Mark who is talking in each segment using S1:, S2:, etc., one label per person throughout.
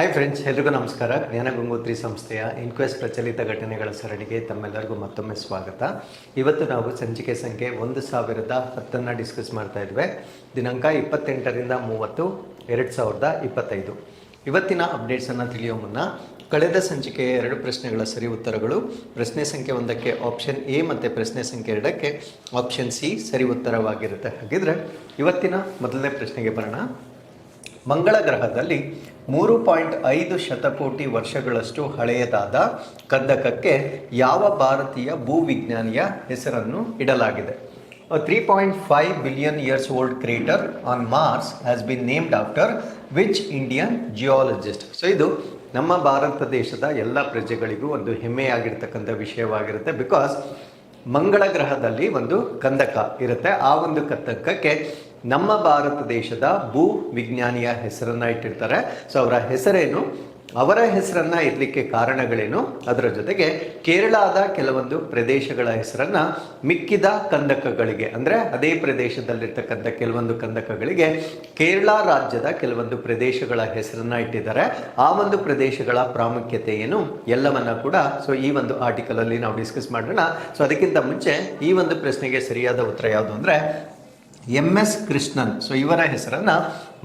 S1: Hi friends ಎಲ್ರಿಗೂ ನಮಸ್ಕಾರ. ಜ್ಞಾನ ಗಂಗೋತ್ರಿ ಸಂಸ್ಥೆಯ ಇನ್ಕ್ವೆಸ್ಟ್ ಪ್ರಚಲಿತ ಘಟನೆಗಳ ಸರಣಿಗೆ ತಮ್ಮೆಲ್ಲರಿಗೂ ಮತ್ತೊಮ್ಮೆ ಸ್ವಾಗತ. ಇವತ್ತು ನಾವು ಸಂಚಿಕೆ ಸಂಖ್ಯೆ ಒಂದು ಸಾವಿರದ ಹತ್ತನ್ನು ಡಿಸ್ಕಸ್ ಮಾಡ್ತಾ ಇದ್ವಿ. ದಿನಾಂಕ ಇಪ್ಪತ್ತೆಂಟರಿಂದ ಮೂವತ್ತು, ಎರಡು ಸಾವಿರದ ಇಪ್ಪತ್ತೈದು. ಇವತ್ತಿನ ಅಪ್ಡೇಟ್ಸನ್ನು ತಿಳಿಯೋ ಮುನ್ನ, ಕಳೆದ ಸಂಚಿಕೆಯ ಎರಡು ಪ್ರಶ್ನೆಗಳ ಸರಿ ಉತ್ತರಗಳು. ಪ್ರಶ್ನೆ ಸಂಖ್ಯೆ ಒಂದಕ್ಕೆ ಆಪ್ಷನ್ ಎ ಮತ್ತು ಪ್ರಶ್ನೆ ಸಂಖ್ಯೆ ಎರಡಕ್ಕೆ ಆಪ್ಷನ್ ಸಿ ಸರಿ ಉತ್ತರವಾಗಿರುತ್ತೆ. ಹಾಗಿದ್ರೆ, ಇವತ್ತಿನ ಮೊದಲನೇ ಪ್ರಶ್ನೆಗೆ ಬರೋಣ. ಮಂಗಳ ಗ್ರಹದಲ್ಲಿ ಮೂರು ಪಾಯಿಂಟ್ ಐದು ಶತಕೋಟಿ ವರ್ಷಗಳಷ್ಟು ಹಳೆಯದಾದ ಕಂದಕಕ್ಕೆ ಯಾವ ಭಾರತೀಯ ಭೂವಿಜ್ಞಾನಿಯ ಹೆಸರನ್ನು ಇಡಲಾಗಿದೆ? Three point five billion years old crater on Mars has been named after which Indian geologist so ಇದು ನಮ್ಮ ಭಾರತ ದೇಶದ ಎಲ್ಲ ಪ್ರಜೆಗಳಿಗೂ ಒಂದು ಹೆಮ್ಮೆಯಾಗಿರ್ತಕ್ಕಂಥ ವಿಷಯವಾಗಿರುತ್ತೆ ಬಿಕಾಸ್ ಮಂಗಳ ಗ್ರಹದಲ್ಲಿ ಒಂದು ಕಂದಕ ಇರುತ್ತೆ. ಆ ಒಂದು ಕಂದಕಕ್ಕೆ ನಮ್ಮ ಭಾರತ ದೇಶದ ಭೂ ವಿಜ್ಞಾನಿಯ ಹೆಸರನ್ನ ಇಟ್ಟಿರ್ತಾರೆ. ಸೊ ಅವರ ಹೆಸರೇನು? ಅವರ ಹೆಸರನ್ನ ಇರಲಿಕ್ಕೆ ಕಾರಣಗಳೇನು? ಅದರ ಜೊತೆಗೆ ಕೇರಳದ ಕೆಲವೊಂದು ಪ್ರದೇಶಗಳ ಹೆಸರನ್ನ ಮಿಕ್ಕಿದ ಕಂದಕಗಳಿಗೆ, ಅಂದ್ರೆ ಅದೇ ಪ್ರದೇಶದಲ್ಲಿರ್ತಕ್ಕಂಥ ಕೆಲವೊಂದು ಕಂದಕಗಳಿಗೆ ಕೇರಳ ರಾಜ್ಯದ ಕೆಲವೊಂದು ಪ್ರದೇಶಗಳ ಹೆಸರನ್ನ ಇಟ್ಟಿದ್ದಾರೆ. ಆ ಒಂದು ಪ್ರದೇಶಗಳ ಪ್ರಾಮುಖ್ಯತೆ ಏನು? ಎಲ್ಲವನ್ನ ಕೂಡ ಸೊ ಈ ಒಂದು ಆರ್ಟಿಕಲ್ ಅಲ್ಲಿ ನಾವು ಡಿಸ್ಕಸ್ ಮಾಡೋಣ. ಸೊ ಅದಕ್ಕಿಂತ ಮುಂಚೆ ಈ ಒಂದು ಪ್ರಶ್ನೆಗೆ ಸರಿಯಾದ ಉತ್ತರ ಯಾವುದು ಅಂದ್ರೆ ಎಂ ಎಸ್ ಕೃಷ್ಣನ್. ಸೊ ಇವರ ಹೆಸರನ್ನ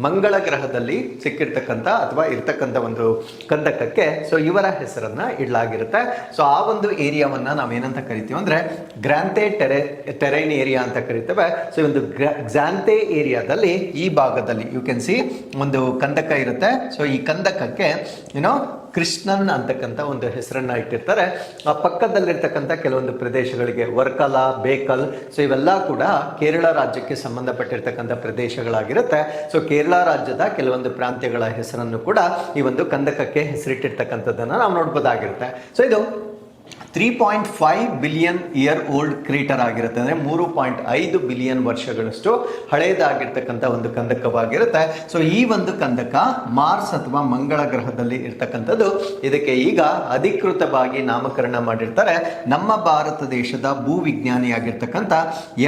S1: ಮಂಗಳ ಗ್ರಹದಲ್ಲಿ ಸಿಕ್ಕಿರ್ತಕ್ಕಂಥ ಅಥವಾ ಇರ್ತಕ್ಕಂಥ ಒಂದು ಕಂದಕಕ್ಕೆ ಸೊ ಇವರ ಹೆಸರನ್ನ ಇಡಲಾಗಿರುತ್ತೆ. ಸೊ ಆ ಒಂದು ಏರಿಯಾವನ್ನ ನಾವೇನಂತ ಕರಿತೀವಿ ಅಂದ್ರೆ ಗ್ರಾಂತೆ ಟೆರೆ ಟೆರೈನ್ ಏರಿಯಾ ಅಂತ ಕರಿತೇವೆ. ಸೊ ಒಂದು ಗ್ರಾಂತೆ ಏರಿಯಾದಲ್ಲಿ ಈ ಭಾಗದಲ್ಲಿ ಯು ಕ್ಯಾನ್ ಸಿ ಒಂದು ಕಂದಕ ಇರುತ್ತೆ. ಸೊ ಈ ಕಂದಕಕ್ಕೆ ಏನೋ ಕೃಷ್ಣನ್ ಅಂತಕ್ಕಂಥ ಒಂದು ಹೆಸರನ್ನ ಇಟ್ಟಿರ್ತಾರೆ. ಆ ಪಕ್ಕದಲ್ಲಿರ್ತಕ್ಕಂಥ ಕೆಲವೊಂದು ಪ್ರದೇಶಗಳಿಗೆ ವರ್ಕಲ, ಬೇಕಲ್, ಸೊ ಇವೆಲ್ಲ ಕೂಡ ಕೇರಳ ರಾಜ್ಯಕ್ಕೆ ಸಂಬಂಧಪಟ್ಟಿರ್ತಕ್ಕಂಥ ಪ್ರದೇಶಗಳಾಗಿರುತ್ತೆ. ಸೊ ಕೇರಳ ರಾಜ್ಯದ ಕೆಲವೊಂದು ಪ್ರಾಂತ್ಯಗಳ ಹೆಸರನ್ನು ಕೂಡ ಈ ಒಂದು ಕಂದಕಕ್ಕೆ ಹೆಸರಿಟ್ಟಿರ್ತಕ್ಕಂಥದ್ದನ್ನು ನಾವು ನೋಡ್ಬೋದಾಗಿರುತ್ತೆ. ಸೊ ಇದು three point five billion year old crater ಆಗಿರುತ್ತೆ ಅಂದರೆ ಮೂರು ಪಾಯಿಂಟ್ ಐದು ಬಿಲಿಯನ್ ವರ್ಷಗಳಷ್ಟು ಹಳೆಯದಾಗಿರ್ತಕ್ಕಂಥ ಒಂದು ಕಂದಕವಾಗಿರುತ್ತೆ. ಸೊ ಈ ಒಂದು ಕಂದಕ ಮಾರ್ಸ್ ಅಥವಾ ಮಂಗಳ ಗ್ರಹದಲ್ಲಿ ಇರ್ತಕ್ಕಂಥದ್ದು. ಇದಕ್ಕೆ ಈಗ ಅಧಿಕೃತವಾಗಿ ನಾಮಕರಣ ಮಾಡಿರ್ತಾರೆ. ನಮ್ಮ ಭಾರತ ದೇಶದ ಭೂವಿಜ್ಞಾನಿಯಾಗಿರ್ತಕ್ಕಂಥ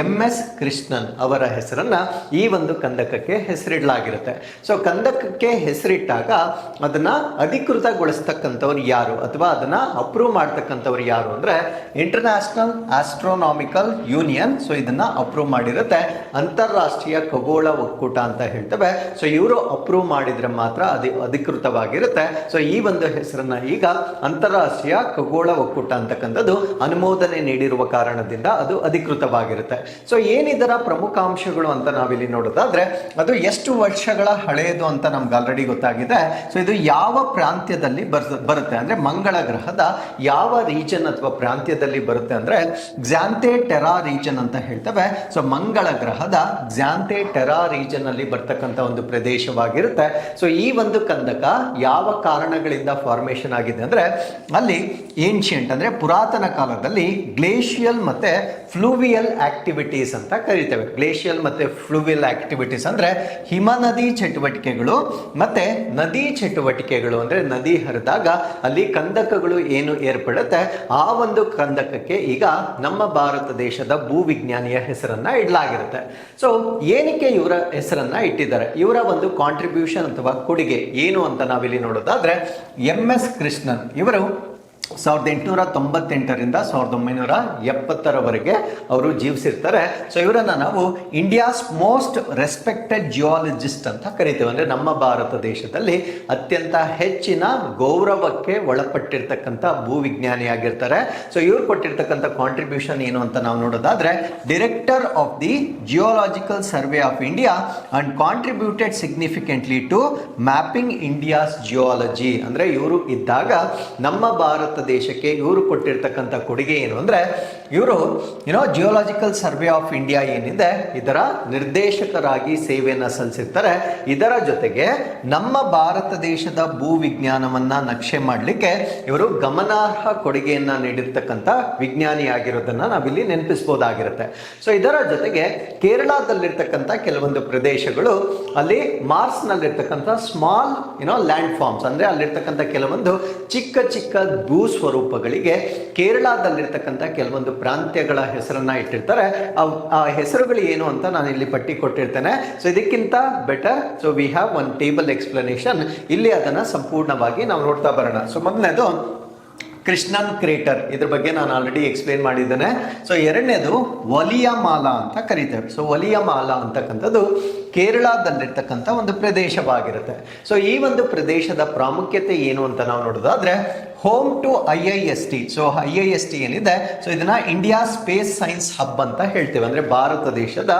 S1: ಎಂ ಎಸ್ ಕೃಷ್ಣನ್ ಅವರ ಹೆಸರನ್ನ ಈ ಒಂದು ಕಂದಕಕ್ಕೆ ಹೆಸರಿಡಲಾಗಿರುತ್ತೆ. ಸೊ ಕಂದಕಕ್ಕೆ ಹೆಸರಿಟ್ಟಾಗ ಅದನ್ನ ಅಧಿಕೃತಗೊಳಿಸ್ತಕ್ಕಂಥವ್ರು ಯಾರು? ಅಥವಾ ಅದನ್ನ ಅಪ್ರೂವ್ ಮಾಡ್ತಕ್ಕಂಥವ್ರು ಯಾರು? ಅಂದ್ರೆ ಇಂಟರ್ನ್ಯಾಷನಲ್ ಆಸ್ಟ್ರೋನಾಮಿಕಲ್ ಯೂನಿಯನ್ ಸೊ ಇದನ್ನ ಅಪ್ರೂವ್ ಮಾಡಿರುತ್ತೆ. ಅಂತಾರಾಷ್ಟ್ರೀಯ ಖಗೋಳ ಒಕ್ಕೂಟ ಅಂತ ಹೇಳ್ತೇವೆ. ಸೊ ಇವರು ಅಪ್ರೂವ್ ಮಾಡಿದ್ರೆ ಮಾತ್ರ ಅದು, ಅಧಿಕೃತವಾಗಿರುತ್ತೆ. ಸೊ ಈ ಒಂದು ಹೆಸರನ್ನ ಈಗ ಅಂತಾರಾಷ್ಟ್ರೀಯ ಖಗೋಳ ಒಕ್ಕೂಟ ಅಂತಕ್ಕಂಥದ್ದು ಅನುಮೋದನೆ ನೀಡಿರುವ ಕಾರಣದಿಂದ ಅದು ಅಧಿಕೃತವಾಗಿರುತ್ತೆ. ಸೊ ಏನಿದರ ಪ್ರಮುಖ ಅಂಶಗಳು ಅಂತ ನಾವಿಲ್ಲಿ ನೋಡೋದಾದ್ರೆ, ಅದು ಎಷ್ಟು ವರ್ಷಗಳ ಹಳೆಯದು ಅಂತ ನಮ್ಗೆ ಆಲ್ರೆಡಿ ಗೊತ್ತಾಗಿದೆ. ಸೊ ಇದು ಯಾವ ಪ್ರಾಂತ್ಯದಲ್ಲಿ ಬರ್- ಬರುತ್ತೆ? ಅಂದ್ರೆ ಮಂಗಳ ಗ್ರಹದ ಯಾವ ರೀಜನ್ ಅಥವಾ ಪ್ರಾಂತ್ಯದಲ್ಲಿ ಬರುತ್ತೆ ಅಂದ್ರೆ ಜಾಂತೆ ಟೆರಾ ರೀಜನ್ ಅಂತ ಹೇಳ್ತೇವೆ. ಸೊ ಮಂಗಳ ಗ್ರಹದ ಜಾಂತೆ ಟೆರಾ ರೀಜನ್ ಅಲ್ಲಿ ಬರ್ತಕ್ಕಂಥ ಒಂದು ಪ್ರದೇಶವಾಗಿರುತ್ತೆ. ಸೊ ಈ ಒಂದು ಕಂದಕ ಯಾವ ಕಾರಣಗಳಿಂದ ಫಾರ್ಮೇಶನ್ ಆಗಿದೆ ಅಂದ್ರೆ ಅಲ್ಲಿ ಏನ್ಷಿಯಂಟ್ ಅಂದರೆ ಪುರಾತನ ಕಾಲದಲ್ಲಿ ಗ್ಲೇಷಿಯಲ್ ಮತ್ತು ಫ್ಲೂವಿಯಲ್ ಆಕ್ಟಿವಿಟೀಸ್ ಅಂತ ಕರಿತೇವೆ. ಗ್ಲೇಷಿಯಲ್ ಮತ್ತು ಫ್ಲೂವಿಯಲ್ ಆಕ್ಟಿವಿಟೀಸ್ ಅಂದ್ರೆ ಹಿಮನದಿ ಚಟುವಟಿಕೆಗಳು ಮತ್ತು ನದಿ ಚಟುವಟಿಕೆಗಳು ಅಂದರೆ ನದಿ ಹರಿದಾಗ ಅಲ್ಲಿ ಕಂದಕಗಳು ಏನು ಏರ್ಪಡುತ್ತೆ? ಆ ಒಂದು ಕಂದಕಕ್ಕೆ ಈಗ ನಮ್ಮ ಭಾರತ ದೇಶದ ಭೂವಿಜ್ಞಾನಿಯ ಹೆಸರನ್ನು ಇಡಲಾಗಿರುತ್ತೆ. ಸೊ ಏನಕ್ಕೆ ಇವರ ಹೆಸರನ್ನು ಇಟ್ಟಿದ್ದಾರೆ? ಇವರ ಒಂದು ಕಾಂಟ್ರಿಬ್ಯೂಷನ್ ಅಥವಾ ಕೊಡುಗೆ ಏನು ಅಂತ ನಾವಿಲ್ಲಿ ನೋಡೋದಾದರೆ ಎಂ ಎಸ್ ಕೃಷ್ಣನ್ ಇವರು ಸಾವಿರದ ಎಂಟುನೂರ ತೊಂಬತ್ತೆಂಟರಿಂದ ಸಾವಿರದ ಒಂಬೈನೂರ ಎಪ್ಪತ್ತರವರೆಗೆ ಅವರು ಜೀವಿಸಿರ್ತಾರೆ. ಸೊ ಇವರನ್ನು ನಾವು ಇಂಡಿಯಾಸ್ ಮೋಸ್ಟ್ ರೆಸ್ಪೆಕ್ಟೆಡ್ ಜಿಯಾಲಜಿಸ್ಟ್ ಅಂತ ಕರಿತೇವೆ. ಅಂದರೆ ನಮ್ಮ ಭಾರತ ದೇಶದಲ್ಲಿ ಅತ್ಯಂತ ಹೆಚ್ಚಿನ ಗೌರವಕ್ಕೆ ಒಳಪಟ್ಟಿರ್ತಕ್ಕಂಥ ಭೂವಿಜ್ಞಾನಿಯಾಗಿರ್ತಾರೆ ಸೊ ಇವರು ಕೊಟ್ಟಿರ್ತಕ್ಕಂಥ ಕಾಂಟ್ರಿಬ್ಯೂಷನ್ ಏನು ಅಂತ ನಾವು ನೋಡೋದಾದರೆ director of the geological survey of India and contributed significantly to mapping India's geology ಅಂದರೆ ಇವರು ಇದ್ದಾಗ ನಮ್ಮ ಭಾರತ ದೇಶಕ್ಕೆ ಇವರು ಕೊಟ್ಟಿರ್ತಕ್ಕಂಥ ಕೊಡುಗೆ ಏನು ಅಂದ್ರೆ, ಇವರು ಏನೋ ಜಿಯೋಲಾಜಿಕಲ್ ಸರ್ವೆ ಆಫ್ ಇಂಡಿಯಾ ಏನಿದೆ, ಇದರ ನಿರ್ದೇಶಕರಾಗಿ ಸೇವೆಯನ್ನು ಸಲ್ಲಿಸಿರ್ತಾರೆ. ಇದರ ಜೊತೆಗೆ ನಮ್ಮ ಭಾರತ ದೇಶದ ಭೂ ವಿಜ್ಞಾನವನ್ನು ನಕ್ಷೆ ಮಾಡಲಿಕ್ಕೆ ಇವರು ಗಮನಾರ್ಹ ಕೊಡುಗೆಯನ್ನು ನೀಡಿರ್ತಕ್ಕಂಥ ವಿಜ್ಞಾನಿಯಾಗಿರೋದನ್ನು ನಾವಿಲ್ಲಿ ನೆನಪಿಸ್ಬೋದಾಗಿರುತ್ತೆ. ಸೊ ಇದರ ಜೊತೆಗೆ ಕೇರಳದಲ್ಲಿರ್ತಕ್ಕಂಥ ಕೆಲವೊಂದು ಪ್ರದೇಶಗಳು, ಅಲ್ಲಿ ಮಾರ್ಸ್ನಲ್ಲಿರ್ತಕ್ಕಂಥ ಸ್ಮಾಲ್ ಏನೋ ಲ್ಯಾಂಡ್ ಫಾರ್ಮ್ಸ್ ಅಂದ್ರೆ ಅಲ್ಲಿರ್ತಕ್ಕಂಥ ಕೆಲವೊಂದು ಚಿಕ್ಕ ಚಿಕ್ಕ ಭೂ ಭೂಸ್ವರೂಪಗಳಿಗೆ ಕೇರಳದಲ್ಲಿರ್ತಕ್ಕಂಥ ಕೆಲವೊಂದು ಪ್ರಾಂತ್ಯಗಳ ಹೆಸರನ್ನ ಇಟ್ಟಿರ್ತಾರೆ. ಆ ಹೆಸರುಗಳು ಏನು ಅಂತ ನಾನು ಇಲ್ಲಿ ಪಟ್ಟಿ ಕೊಟ್ಟಿರ್ತೇನೆ. ಸೊ ಇದಕ್ಕಿಂತ better so we have one table explanation ಇಲ್ಲಿ ಅದನ್ನ ಸಂಪೂರ್ಣವಾಗಿ ನಾವು ನೋಡ್ತಾ ಬರೋಣ. ಸೊ ಮೊದಲನೇದು ಕೃಷ್ಣನ್ ಕ್ರೇಟರ್. ಇದ್ರ ಬಗ್ಗೆ ನಾನು ಆಲ್ರೆಡಿ ಎಕ್ಸ್ಪ್ಲೇನ್ ಮಾಡಿದ್ದೇನೆ. ಸೊ ಎರಡನೇದು ವಲಿಯಮಾಲ ಅಂತ ಕರಿತೇವೆ ಸೊ ವಲಿಯಮಾಲ ಅಂತಕ್ಕಂಥದ್ದು ಕೇರಳದಲ್ಲಿರ್ತಕ್ಕಂಥ ಒಂದು ಪ್ರದೇಶವಾಗಿರುತ್ತೆ. ಸೊ ಈ ಒಂದು ಪ್ರದೇಶದ ಪ್ರಾಮುಖ್ಯತೆ ಏನು ಅಂತ ನಾವು ನೋಡೋದಾದ್ರೆ home to I I S T so I I S T ಏನಿದೆ? ಸೊ ಇದನ್ನ ಇಂಡಿಯಾ ಸ್ಪೇಸ್ ಸೈನ್ಸ್ ಹಬ್ ಅಂತ ಹೇಳ್ತೇವೆ. ಅಂದ್ರೆ ಭಾರತ ದೇಶದ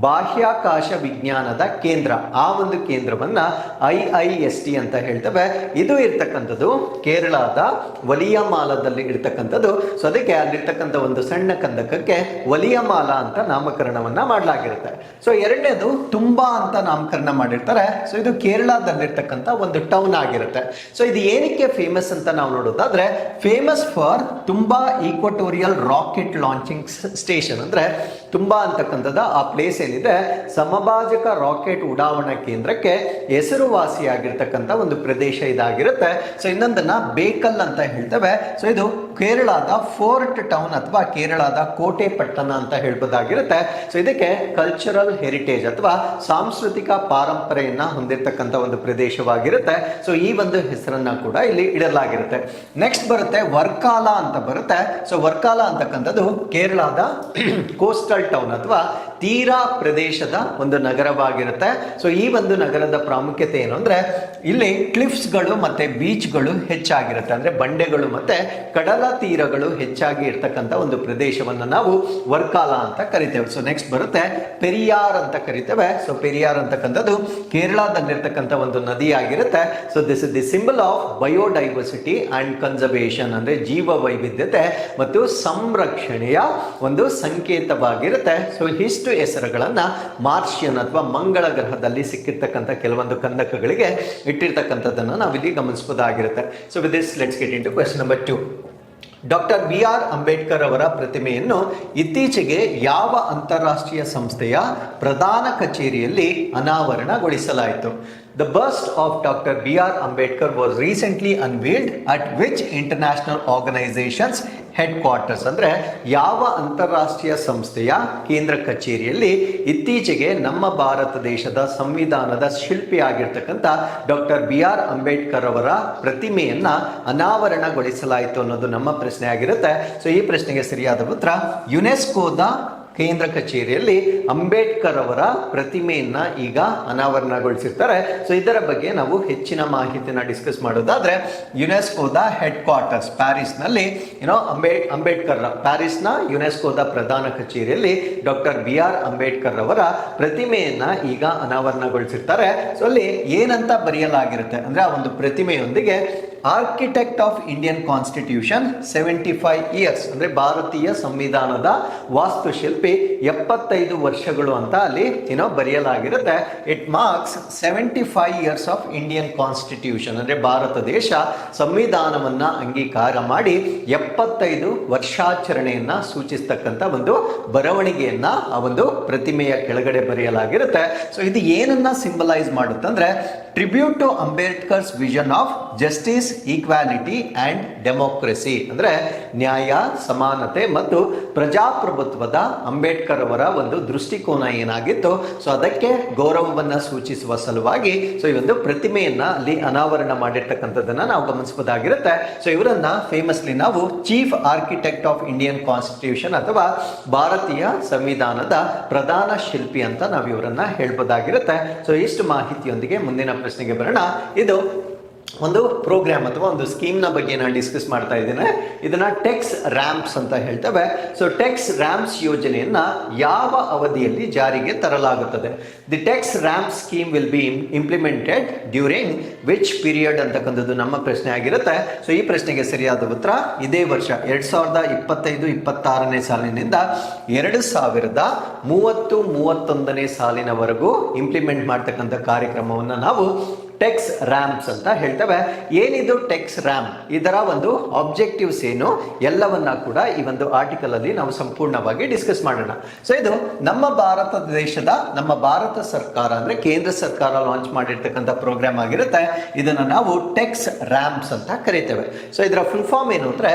S1: ಬಾಹ್ಯಾಕಾಶ ವಿಜ್ಞಾನದ ಕೇಂದ್ರ. ಆ ಒಂದು ಕೇಂದ್ರವನ್ನ ಐ ಐ ಎಸ್ ಟಿ ಅಂತ ಹೇಳ್ತೇವೆ. ಇದು ಇರ್ತಕ್ಕಂಥದ್ದು ಕೇರಳದ ವಲಿಯಮಾಲದಲ್ಲಿ ಇರ್ತಕ್ಕಂಥದ್ದು. ಸೊ ಅದಕ್ಕೆ ಅಲ್ಲಿರ್ತಕ್ಕಂಥ ಒಂದು ಸಣ್ಣ ಕಂದಕಕ್ಕೆ ವಲಿಯಮಾಲ ಅಂತ ನಾಮಕರಣವನ್ನ ಮಾಡಲಾಗಿರುತ್ತೆ. ಸೊ ಎರಡನೇದು ತುಂಬಾ ಅಂತ ನಾಮಕರಣ ಮಾಡಿರ್ತಾರೆ. ಸೊ ಇದು ಕೇರಳದಲ್ಲಿರ್ತಕ್ಕಂಥ ಒಂದು ಟೌನ್ ಆಗಿರುತ್ತೆ. ಸೊ ಇದು ಏನಕ್ಕೆ ಫೇಮಸ್ ಅಂತ ನಾವು ನೋಡೋದಾದ್ರೆ ಫೇಮಸ್ ಫಾರ್ ತುಂಬಾ ಈಕ್ವಟೋರಿಯಲ್ ರಾಕೆಟ್ ಲಾಂಚಿಂಗ್ ಸ್ಟೇಷನ್ ಅಂದ್ರೆ ತುಂಬಾ ಅಂತಕ್ಕಂಥದ್ದು ಆ ಪ್ಲೇಸ್ ಏನಿದೆ, ಸಮಭಾಜಕ ರಾಕೆಟ್ ಉಡಾವಣಾ ಕೇಂದ್ರಕ್ಕೆ ಹೆಸರುವಾಸಿಯಾಗಿರ್ತಕ್ಕಂಥ ಒಂದು ಪ್ರದೇಶ ಇದಾಗಿರುತ್ತೆ. ಸೊ ಇನ್ನೊಂದನ್ನ ಬೇಕಲ್ ಅಂತ ಹೇಳ್ತೇವೆ. ಸೊ ಇದು ಕೇರಳದ ಫೋರ್ಟ್ ಟೌನ್ ಅಥವಾ ಕೇರಳದ ಕೋಟೆ ಪಟ್ಟಣ ಅಂತ ಹೇಳ್ಬೋದಾಗಿರುತ್ತೆ. ಸೊ ಇದಕ್ಕೆ ಕಲ್ಚರಲ್ ಹೆರಿಟೇಜ್ ಅಥವಾ ಸಾಂಸ್ಕೃತಿಕ ಪಾರಂಪರೆಯನ್ನ ಹೊಂದಿರತಕ್ಕಂಥ ಒಂದು ಪ್ರದೇಶವಾಗಿರುತ್ತೆ. ಸೊ ಈ ಒಂದು ಹೆಸರನ್ನ ಕೂಡ ಇಲ್ಲಿ ಇಡಲಾಗಿರುತ್ತೆ. ನೆಕ್ಸ್ಟ್ ಬರುತ್ತೆ ವರ್ಕಾಲ ಅಂತ ಬರುತ್ತೆ. ಸೊ ವರ್ಕಾಲ ಅಂತಕ್ಕಂಥದ್ದು ಕೇರಳದ ಕೋಸ್ಟಲ್ ಟೌನ್ ಅಥವಾ ತೀರಾ ಪ್ರದೇಶದ ಒಂದು ನಗರವಾಗಿರುತ್ತೆ. ಸೊ ಈ ಒಂದು ನಗರದ ಪ್ರಾಮುಖ್ಯತೆ ಏನು ಅಂದ್ರೆ, ಇಲ್ಲಿ ಕ್ಲಿಫ್ಸ್ಗಳು ಮತ್ತೆ ಬೀಚ್ಗಳು ಹೆಚ್ಚಾಗಿರುತ್ತೆ. ಅಂದ್ರೆ ಬಂಡೆಗಳು ಮತ್ತೆ ಕಡಲ ತೀರಗಳು ಹೆಚ್ಚಾಗಿ ಇರ್ತಕ್ಕಂಥ ಒಂದು ಪ್ರದೇಶವನ್ನು ನಾವು ವರ್ಕಾಲ ಅಂತ ಕರಿತೇವೆ. ಸೊ ನೆಕ್ಸ್ಟ್ ಬರುತ್ತೆ ಪೆರಿಯಾರ್ ಅಂತ ಕರಿತೇವೆ. ಸೊ ಪೆರಿಯಾರ್ ಅಂತಕ್ಕಂಥದ್ದು ಕೇರಳದಲ್ಲಿರ್ತಕ್ಕಂಥ ಒಂದು ನದಿ ಆಗಿರುತ್ತೆ so this is the symbol of biodiversity and conservation ಅಂದ್ರೆ ಜೀವ ವೈವಿಧ್ಯತೆ ಮತ್ತು ಸಂರಕ್ಷಣೆಯ ಒಂದು ಸಂಕೇತವಾಗಿರುತ್ತೆ. ಸೊ ಇಷ್ಟು ಹೆಸರುಗಳನ್ನ ಮಾರ್ಷಿಯನ್ ಅಥವಾ ಮಂಗಳ ಗ್ರಹದಲ್ಲಿ ಸಿಕ್ಕಿರ್ತಕ್ಕಂಥ ಕೆಲವೊಂದು ಕಂದಕಗಳಿಗೆ ಇಟ್ಟಿರ್ತಕ್ಕಂಥದ್ದನ್ನು ನಾವಿಲ್ಲಿ ಗಮನಿಸಬಹುದಾಗಿರುತ್ತೆ so with this let's get into question number two doctor B R Ambedkar ಅವರ ಪ್ರತಿಮೆಯನ್ನು ಇತ್ತೀಚೆಗೆ ಯಾವ ಅಂತಾರಾಷ್ಟ್ರೀಯ ಸಂಸ್ಥೆಯ ಪ್ರಧಾನ ಕಚೇರಿಯಲ್ಲಿ ಅನಾವರಣಗೊಳಿಸಲಾಯಿತು. The bust of doctor B R Ambedkar was recently unveiled at which international organisation's headquarters ಅಂದ್ರೆ ಯಾವ ಅಂತಾರಾಷ್ಟ್ರೀಯ ಸಂಸ್ಥೆಯ ಕೇಂದ್ರ ಕಚೇರಿಯಲ್ಲಿ ಇತ್ತೀಚೆಗೆ ನಮ್ಮ ಭಾರತ ದೇಶದ ಸಂವಿಧಾನದ ಶಿಲ್ಪಿ ಆಗಿರ್ತಕ್ಕಂಥ ಡಾಕ್ಟರ್ ಬಿ ಆರ್ ಅಂಬೇಡ್ಕರ್ ಅವರ ಪ್ರತಿಮೆಯನ್ನು ಅನಾವರಣಗೊಳಿಸಲಾಯಿತು ಅನ್ನೋದು ನಮ್ಮ ಪ್ರಶ್ನೆ ಆಗಿರುತ್ತೆ ಸೊ ಈ ಪ್ರಶ್ನೆಗೆ ಸರಿಯಾದ ಉತ್ತರ ಯುನೆಸ್ಕೋದ ಕೇಂದ್ರ ಕಚೇರಿಯಲ್ಲಿ ಅಂಬೇಡ್ಕರ್ ಅವರ ಪ್ರತಿಮೆಯನ್ನ ಈಗ ಅನಾವರಣಗೊಳಿಸಿರ್ತಾರೆ. ಸೊ ಇದರ ಬಗ್ಗೆ ನಾವು ಹೆಚ್ಚಿನ ಮಾಹಿತಿನ ಡಿಸ್ಕಸ್ ಮಾಡೋದಾದ್ರೆ ಯುನೆಸ್ಕೋದ ಹೆಡ್ ಕ್ವಾರ್ಟರ್ಸ್ ಪ್ಯಾರಿಸ್ನಲ್ಲಿ ಏನೋ ಅಂಬೇ, ಅಂಬೇಡ್ಕರ್ ಪ್ಯಾರಿಸ್ನ ಯುನೆಸ್ಕೋದ ಪ್ರಧಾನ ಕಚೇರಿಯಲ್ಲಿ ಡಾಕ್ಟರ್ ಬಿ ಆರ್ ಅಂಬೇಡ್ಕರ್ ಅವರ ಪ್ರತಿಮೆಯನ್ನ ಈಗ ಅನಾವರಣಗೊಳಿಸಿರ್ತಾರೆ. ಸೊ ಅಲ್ಲಿ ಏನಂತ ಬರೆಯಲಾಗಿರುತ್ತೆ? ಅಂದ್ರೆ ಆ ಒಂದು ಪ್ರತಿಮೆಯೊಂದಿಗೆ architect of Indian constitution seventy five years ಅಂದರೆ ಭಾರತೀಯ ಸಂವಿಧಾನದ ವಾಸ್ತುಶಿಲ್ಪಿ, ಎಪ್ಪತ್ತೈದು ವರ್ಷಗಳು ಅಂತ ಅಲ್ಲಿ ಏನೋ ಬರೆಯಲಾಗಿರುತ್ತೆ. It marks seventy five years of Indian constitution ಅಂದರೆ ಭಾರತ ದೇಶ ಸಂವಿಧಾನವನ್ನು ಅಂಗೀಕಾರ ಮಾಡಿ ಎಪ್ಪತ್ತೈದು ವರ್ಷಾಚರಣೆಯನ್ನು ಸೂಚಿಸ್ತಕ್ಕಂಥ ಒಂದು ಬರವಣಿಗೆಯನ್ನು ಆ ಒಂದು ಪ್ರತಿಮೆಯ ಕೆಳಗಡೆ ಬರೆಯಲಾಗಿರುತ್ತೆ. ಸೊ ಇದು ಏನನ್ನ symbolise ಮಾಡುತ್ತಂದ್ರೆ tribute to Ambedkar's vision of justice equality and democracy ಅಂದ್ರೆ ನ್ಯಾಯ, ಸಮಾನತೆ ಮತ್ತು ಪ್ರಜಾಪ್ರಭುತ್ವದ ಅಂಬೇಡ್ಕರ್ ಅವರ ಒಂದು ದೃಷ್ಟಿಕೋನ ಏನಾಗಿತ್ತು. ಸೊ ಅದಕ್ಕೆ ಗೌರವವನ್ನು ಸೂಚಿಸುವ ಸಲುವಾಗಿ ಸೊ ಈ ಒಂದು ಪ್ರತಿಮೆಯನ್ನು ಅಲ್ಲಿ ಅನಾವರಣ ಮಾಡಿರ್ತಕ್ಕಂಥದ್ದನ್ನು ನಾವು ಗಮನಿಸಬಹುದಾಗಿರುತ್ತೆ. ಸೊ ಇವರನ್ನ ಫೇಮಸ್ಲಿ ನಾವು chief architect of Indian constitution ಅಥವಾ ಭಾರತೀಯ ಸಂವಿಧಾನದ ಪ್ರಧಾನ ಶಿಲ್ಪಿ ಅಂತ ನಾವು ಇವರನ್ನ ಹೇಳ್ಬೋದಾಗಿರುತ್ತೆ ಸೊ ಇಷ್ಟು ಮಾಹಿತಿಯೊಂದಿಗೆ ಮುಂದಿನ ಪ್ರಶ್ನೆಗೆ ಬರೋಣ. ಇದು ಒಂದು ಪ್ರೋಗ್ರಾಮ್ ಅಥವಾ ಒಂದು ಸ್ಕೀಮ್ನ ಬಗ್ಗೆ ನಾನು ಡಿಸ್ಕಸ್ ಮಾಡ್ತಾ ಇದ್ದೇನೆ. ಇದನ್ನು ಟೆಕ್ಸ್ ರ್ಯಾಂಪ್ಸ್ ಅಂತ ಹೇಳ್ತೇವೆ. ಸೊ ಟೆಕ್ಸ್ ರ್ಯಾಂಪ್ಸ್ ಯೋಜನೆಯನ್ನು ಯಾವ ಅವಧಿಯಲ್ಲಿ ಜಾರಿಗೆ ತರಲಾಗುತ್ತದೆ? The tex ramp scheme will be implemented during which period ಅಂತಕ್ಕಂಥದ್ದು ನಮ್ಮ ಪ್ರಶ್ನೆ ಆಗಿರುತ್ತೆ. ಸೊ ಈ ಪ್ರಶ್ನೆಗೆ ಸರಿಯಾದ ಉತ್ತರ ಇದೇ ವರ್ಷ, ಎರಡು ಸಾವಿರದ ಇಪ್ಪತ್ತೈದು, ಇಪ್ಪತ್ತಾರನೇ ಸಾಲಿನಿಂದ ಎರಡು ಸಾವಿರದ ಮೂವತ್ತು, ಮೂವತ್ತೊಂದನೇ ಸಾಲಿನವರೆಗೂ ಇಂಪ್ಲಿಮೆಂಟ್ ಮಾಡ್ತಕ್ಕಂಥ ಕಾರ್ಯಕ್ರಮವನ್ನು ನಾವು ಟೆಕ್ಸ್ ರ್ಯಾಂಪ್ಸ್ ಅಂತ ಹೇಳ್ತೇವೆ. ಏನಿದು ಟೆಕ್ಸ್ ರ್ಯಾಂಪ್ ಇದರ ಒಂದು ಆಬ್ಜೆಕ್ಟಿವ್ಸ್ ಏನು? ಎಲ್ಲವನ್ನ ಕೂಡ ಈ ಒಂದು ಆರ್ಟಿಕಲ್ ಅಲ್ಲಿ ನಾವು ಸಂಪೂರ್ಣವಾಗಿ ಡಿಸ್ಕಸ್ ಮಾಡೋಣ. ಸೊ ಇದು ನಮ್ಮ ಭಾರತ ದೇಶದ, ನಮ್ಮ ಭಾರತ ಸರ್ಕಾರ ಅಂದ್ರೆ ಕೇಂದ್ರ ಸರ್ಕಾರ ಲಾಂಚ್ ಮಾಡಿರ್ತಕ್ಕಂಥ ಪ್ರೋಗ್ರಾಮ್ ಆಗಿರುತ್ತೆ. ಇದನ್ನ ನಾವು ಟೆಕ್ಸ್ ರ್ಯಾಂಪ್ಸ್ ಅಂತ ಕರಿತೇವೆ. ಸೊ ಇದರ ಫುಲ್ ಫಾರ್ಮ್ ಏನು ಅಂದ್ರೆ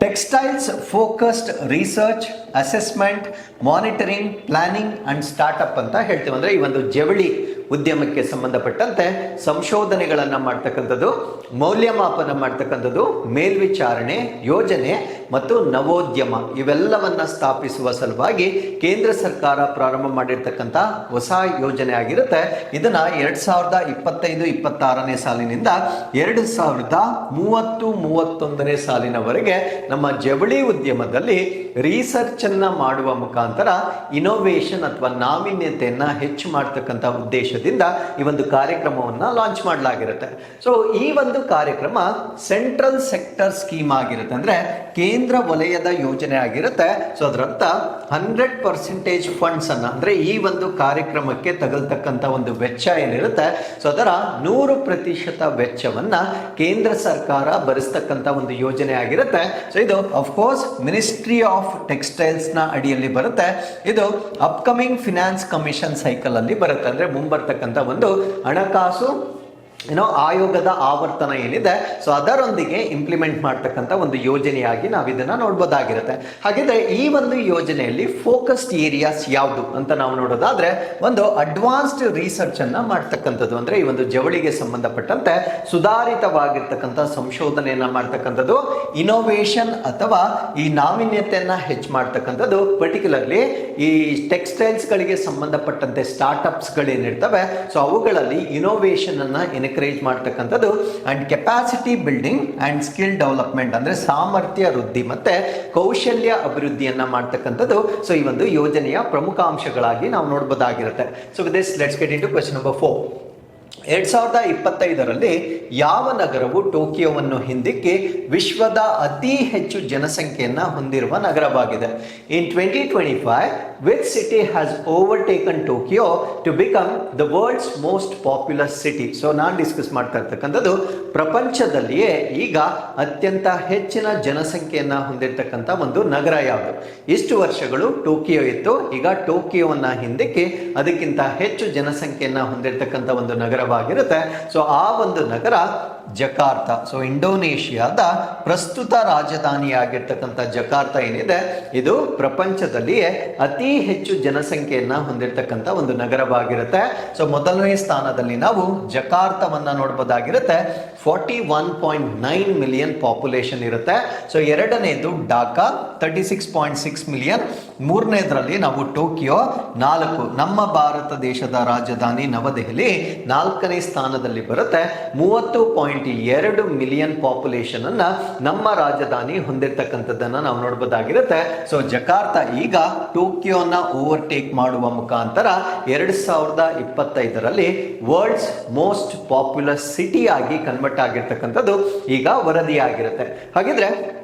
S1: textiles focused research, assessment, monitoring, planning and startup ಅಂತ ಹೇಳ್ತೀವಿ. ಅಂದ್ರೆ ಈ ಒಂದು ಜವಳಿ ಉದ್ಯಮಕ್ಕೆ ಸಂಬಂಧಪಟ್ಟಂತೆ ಸಂಶೋಧನೆಗಳನ್ನು ಮಾಡ್ತಕ್ಕಂಥದ್ದು, ಮೌಲ್ಯಮಾಪನ ಮಾಡ್ತಕ್ಕಂಥದ್ದು, ಮೇಲ್ವಿಚಾರಣೆ, ಯೋಜನೆ ಮತ್ತು ನವೋದ್ಯಮ ಇವೆಲ್ಲವನ್ನು ಸ್ಥಾಪಿಸುವ ಸಲುವಾಗಿ ಕೇಂದ್ರ ಸರ್ಕಾರ ಪ್ರಾರಂಭ ಮಾಡಿರ್ತಕ್ಕಂಥ ಹೊಸ ಯೋಜನೆ ಆಗಿರುತ್ತೆ. ಇದನ್ನು ಎರಡು ಸಾವಿರದ ಇಪ್ಪತ್ತೈದು, ಇಪ್ಪತ್ತಾರನೇ ಸಾಲಿನಿಂದ ಎರಡು ಸಾವಿರದ ಮೂವತ್ತು, ಮೂವತ್ತೊಂದನೇ ಸಾಲಿನವರೆಗೆ ನಮ್ಮ ಜವಳಿ ಉದ್ಯಮದಲ್ಲಿ ರಿಸರ್ಚ್ ಅನ್ನ ಮಾಡುವ ಮುಖಾಂತರ ಇನೋವೇಷನ್ ಅಥವಾ ನಾವೀನ್ಯತೆಯನ್ನು ಹೆಚ್ಚು ಮಾಡ್ತಕ್ಕಂಥ ಉದ್ದೇಶದಿಂದ ಈ ಒಂದು ಕಾರ್ಯಕ್ರಮವನ್ನು ಲಾಂಚ್ ಮಾಡಲಾಗಿರುತ್ತೆ. ಸೊ ಈ ಒಂದು ಕಾರ್ಯಕ್ರಮ ಸೆಂಟ್ರಲ್ ಸೆಕ್ಟರ್ ಸ್ಕೀಮ್ ಆಗಿರುತ್ತೆ. ಅಂದ್ರೆ ಕೇಂದ್ರ ವಲಯದ ಯೋಜನೆ ಆಗಿರುತ್ತೆ. ಸೊ ಅದರಂತ ಹಂಡ್ರೆಡ್ ಪರ್ಸೆಂಟೇಜ್ ಫಂಡ್ಸ್ ಅನ್ನ, ಅಂದ್ರೆ ಈ ಒಂದು ಕಾರ್ಯಕ್ರಮಕ್ಕೆ ತಗಲ್ತಕ್ಕಂಥ ಒಂದು ವೆಚ್ಚ ಏನಿರುತ್ತೆ ಸೊ ಅದರ ನೂರು ಪ್ರತಿಶತ ವೆಚ್ಚವನ್ನ ಕೇಂದ್ರ ಸರ್ಕಾರ ಭರಿಸ್ತಕ್ಕಂಥ ಒಂದು ಯೋಜನೆ ಆಗಿರುತ್ತೆ. ಸೊ ಇದು ಅಫ್ಕೋರ್ಸ್ ಮಿನಿಸ್ಟ್ರಿ ಆಫ್ ಟೆಕ್ಸ್ಟೈಲ್ಸ್ನ ಅಡಿಯಲ್ಲಿ ಬರುತ್ತೆ. ಇದು ಅಪ್ಕಮಿಂಗ್ ಫಿನಾನ್ಸ್ ಕಮಿಷನ್ ಸೈಕಲ್ ಅಲ್ಲಿ ಬರುತ್ತೆ. ಅಂದ್ರೆ ಮುಂಬರ್ತಕ್ಕಂಥ ಒಂದು ಹಣಕಾಸು ಏನೋ ಆಯೋಗದ ಆವರ್ತನ ಏನಿದೆ ಸೊ ಅದರೊಂದಿಗೆ ಇಂಪ್ಲಿಮೆಂಟ್ ಮಾಡ್ತಕ್ಕಂಥ ಒಂದು ಯೋಜನೆಯಾಗಿ ನಾವು ಇದನ್ನು ನೋಡ್ಬೋದಾಗಿರುತ್ತೆ. ಹಾಗಿದ್ರೆ ಈ ಒಂದು ಯೋಜನೆಯಲ್ಲಿ ಫೋಕಸ್ಡ್ ಏರಿಯಾಸ್ ಯಾವುದು ಅಂತ ನಾವು ನೋಡೋದಾದ್ರೆ, ಒಂದು ಅಡ್ವಾನ್ಸ್ಡ್ ರಿಸರ್ಚ್ ಅನ್ನ ಮಾಡ್ತಕ್ಕಂಥದ್ದು. ಅಂದ್ರೆ ಈ ಒಂದು ಜವಳಿಗೆ ಸಂಬಂಧಪಟ್ಟಂತೆ ಸುಧಾರಿತವಾಗಿರ್ತಕ್ಕಂಥ ಸಂಶೋಧನೆಯನ್ನ ಮಾಡ್ತಕ್ಕಂಥದ್ದು ಇನೋವೇಷನ್ ಅಥವಾ ಈ ನಾವೀನ್ಯತೆಯನ್ನ ಹೆಚ್ಚು ಮಾಡ್ತಕ್ಕಂಥದ್ದು. ಪರ್ಟಿಕ್ಯುಲರ್ಲಿ ಈ ಟೆಕ್ಸ್ಟೈಲ್ಸ್ ಗಳಿಗೆ ಸಂಬಂಧಪಟ್ಟಂತೆ ಸ್ಟಾರ್ಟ್ಅಪ್ಸ್ ಗಳೇನಿರ್ತವೆ ಸೊ ಅವುಗಳಲ್ಲಿ ಇನೋವೇಷನ್ ಅನ್ನ ಎನ್ಕರೇಜ್ ಮಾಡ್ತಕ್ಕಂಥದ್ದು and capacity building and skill development ಅಂದ್ರೆ ಸಾಮರ್ಥ್ಯ ವೃದ್ಧಿ ಮತ್ತೆ ಕೌಶಲ್ಯ ಅಭಿವೃದ್ಧಿಯನ್ನು ಮಾಡ್ತಕ್ಕಂಥದ್ದು. ಸೊ ಈ ಒಂದು ಯೋಜನೆಯ ಪ್ರಮುಖ ಅಂಶಗಳಾಗಿ ನಾವು ನೋಡಬಹುದಾಗಿರುತ್ತೆ so this let's get into question number four ಎರಡ್ ಸಾವಿರದ ಇಪ್ಪತ್ತೈದರಲ್ಲಿ ಯಾವ ನಗರವು ಟೋಕಿಯೋವನ್ನು ಹಿಂದಿಕ್ಕಿ ವಿಶ್ವದ ಅತಿ ಹೆಚ್ಚು ಜನಸಂಖ್ಯೆಯನ್ನು ಹೊಂದಿರುವ ನಗರವಾಗಿದೆ. In twenty twenty five which city has overtaken Tokyo to become the world's most popular city so ನಾನು ಡಿಸ್ಕಸ್ ಮಾಡ್ತಾ ಇರ್ತಕ್ಕಂಥದ್ದು ಪ್ರಪಂಚದಲ್ಲಿಯೇ ಈಗ ಅತ್ಯಂತ ಹೆಚ್ಚಿನ ಜನಸಂಖ್ಯೆಯನ್ನು ಹೊಂದಿರತಕ್ಕಂಥ ಒಂದು ನಗರ ಯಾವುದು? ಇಷ್ಟು ವರ್ಷಗಳು ಟೋಕಿಯೋ ಇತ್ತು. ಈಗ ಟೋಕಿಯೋವನ್ನು ಹಿಂದಕ್ಕೆ ಅದಕ್ಕಿಂತ ಹೆಚ್ಚು ಜನಸಂಖ್ಯೆಯನ್ನು ಹೊಂದಿರತಕ್ಕಂಥ ಒಂದು ನಗರವಾಗಿರುತ್ತೆ ಸೊ ಆ ಒಂದು ನಗರ ಜಕಾರ್ತ ಸೊ ಇಂಡೋನೇಷ್ಯಾದ ಪ್ರಸ್ತುತ ರಾಜಧಾನಿಯಾಗಿರ್ತಕ್ಕಂಥ ಜಕಾರ್ತ ಏನಿದೆ, ಇದು ಪ್ರಪಂಚದಲ್ಲಿಯೇ ಅತಿ ಹೆಚ್ಚು ಜನಸಂಖ್ಯೆಯನ್ನ ಹೊಂದಿರತಕ್ಕಂಥ ಒಂದು ನಗರವಾಗಿರುತ್ತೆ. ಸೊ ಮೊದಲನೇ ಸ್ಥಾನದಲ್ಲಿ ನಾವು ಜಕಾರ್ತವನ್ನು ನೋಡಬಹುದಾಗಿರುತ್ತೆ forty one point nine million population ಇರುತ್ತೆ. ಸೊ ಎರಡನೇದು Dhaka thirty six point six million ಮೂರನೇದರಲ್ಲಿ ನಾವು ಟೋಕಿಯೋ ನಾಲ್ಕು ನಮ್ಮ ಭಾರತ ದೇಶದ ರಾಜಧಾನಿ ನವದೆಹಲಿ, ನಾಲ್ಕನೇ ಸ್ಥಾನದಲ್ಲಿ ಬರುತ್ತೆ. ಮೂವತ್ತು ಪಾಯಿಂಟ್ ಎರಡು ಮಿಲಿಯನ್ ಪಾಪ್ಯುಲೇಷನ್ ಅನ್ನ ನಮ್ಮ ರಾಜಧಾನಿ ಹೊಂದಿರತಕ್ಕಂಥದ್ದನ್ನ ನಾವು ನೋಡಬಹುದಾಗಿರುತ್ತೆ ಸೊ ಜಕಾರ್ತ ಈಗ ಟೋಕಿಯೋನ ಓವರ್ಟೇಕ್ ಮಾಡುವ ಮುಖಾಂತರ ಎರಡು ಸಾವಿರದ ಇಪ್ಪತ್ತೈದರಲ್ಲಿ ವರ್ಲ್ಡ್ಸ್ ಮೋಸ್ಟ್ ಪಾಪ್ಯುಲರ್ ಸಿಟಿ ಆಗಿ ಕನ್ವರ್ಟ್ ಆಗಿರ್ತಕ್ಕಂಥದ್ದು ಈಗ ವರದಿಯಾಗಿರುತ್ತೆ. ಹಾಗಿದ್ರೆ